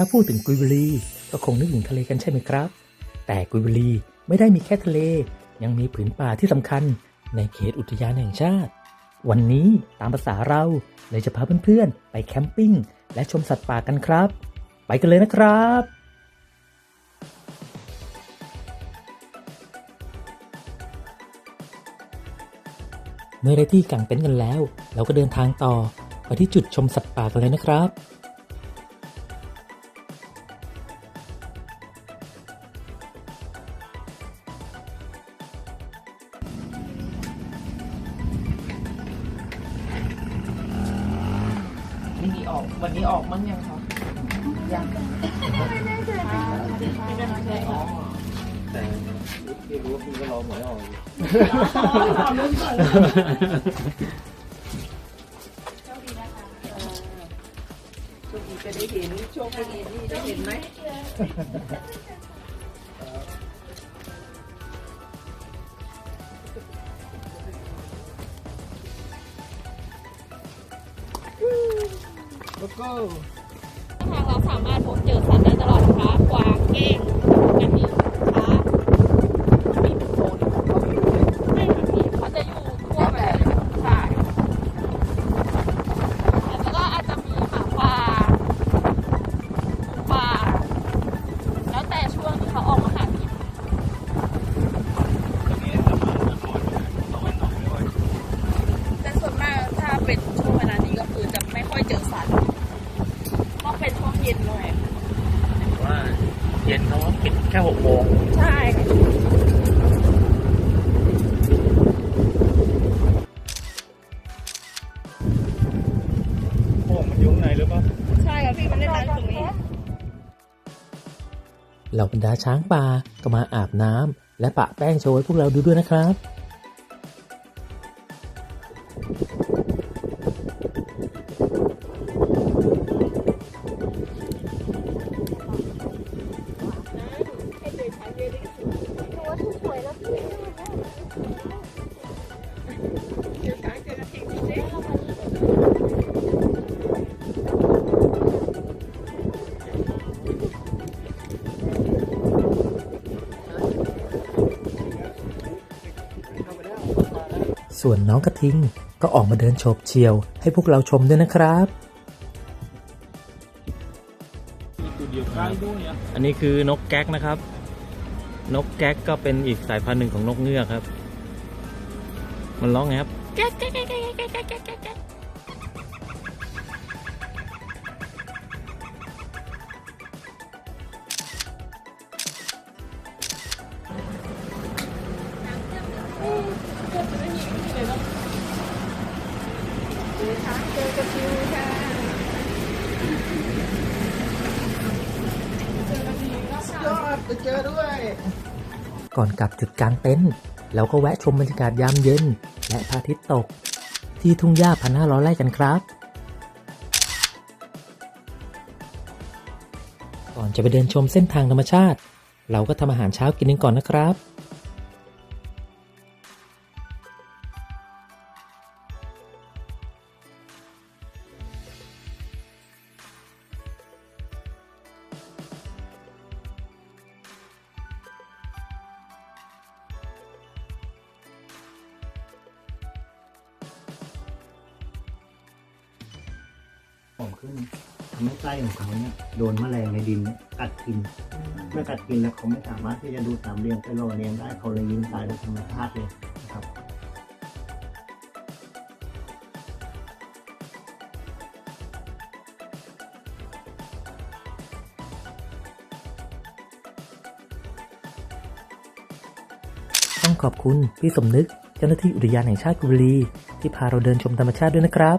ถ้าพูดถึงกุยบุรีก็คงนึกถึงทะเลกันใช่ไหมครับ แต่กุยบุรีไม่ได้มีแค่ทะเล ยังมีผืนป่าที่สำคัญ ในเขตอุทยานแห่งชาติ วันนี้ตามภาษาเราเลยจะพาเพื่อนๆ ไปแคมปิ้ง และชมสัตว์ป่ากันครับ ไปกันเลยนะครับเมื่อได้ที่กางเต็นท์กันแล้ว เราก็เดินทางต่อไปที่จุดชมสัตว์ป่ากันเลยนะครับ วันนี้ออก วันนี้ออกมั้งยังคะยังไม่แน่ใจไม่แน่ใจออกแต่พี่รู้ว่าพี่ก็รอหวยออกอยู่เอาลุ้นก่อนโชคดีจะได้เห็นโชคดีนี่ได้เห็นไหม แล้วก็ทางเราสามารถพบเจอสัตว์ได้ตลอดนะคะกวางเก้ง ย็นหน่อยว่าเย็นเขาปิดแค่หกโมงใช่ค่ะโอ่งมันอยุ่ข้างในหรือเปล่าใช่ค่ะพี่มันเล่นน้ำตรงนี้เหล่าบรรดาช้างป่าก็มาอาบน้ำและปะแป้งโชว์ให้พวกเราดูด้วยนะครับ ส่วนน้องกระทิงก็ออกมาเดินโฉบเฉี่ยว ให้พวกเราชมด้วยนะครับ อันนี้คือนกแก๊กนะครับ นกแก๊กก็เป็นอีกสายพันธุ์หนึ่งของนกเงือกครับ มันร้องไงครับแก๊กแก๊กแก๊กแก๊กแก๊กแก๊ กแก๊กแก๊กก่อนกลับจุดกลางเต็นท์เราก็แวะชมบรรยากาศยามเย็น และพระอาทิตย์ตก ที่ทุ่งหญ้าพันห้าร้อยไร่กันครับ ก่อนจะไปเดินชมเส้นทางธรรมชาติ เราก็ทำอาหารเช้ากินกันก่อนนะครับ ผมขึ้นทำให้ไส้ของเขาเนี่ยโดนแมลงในดินเนี่ยกัดกิน เมื่อกัดกินแล้วเขาไม่สามารถที่จะดูสามเหลี่ยมไปรอเลี้ยงได้เขาเลยยืนตายโดยธรรมชาติเลยนะครับต้องขอบคุณพี่สมนึกเจ้าหน้าที่อุทยานแห่งชาติกุบุรี ที่พาเราเดินชมธรรมชาติด้วยนะครับ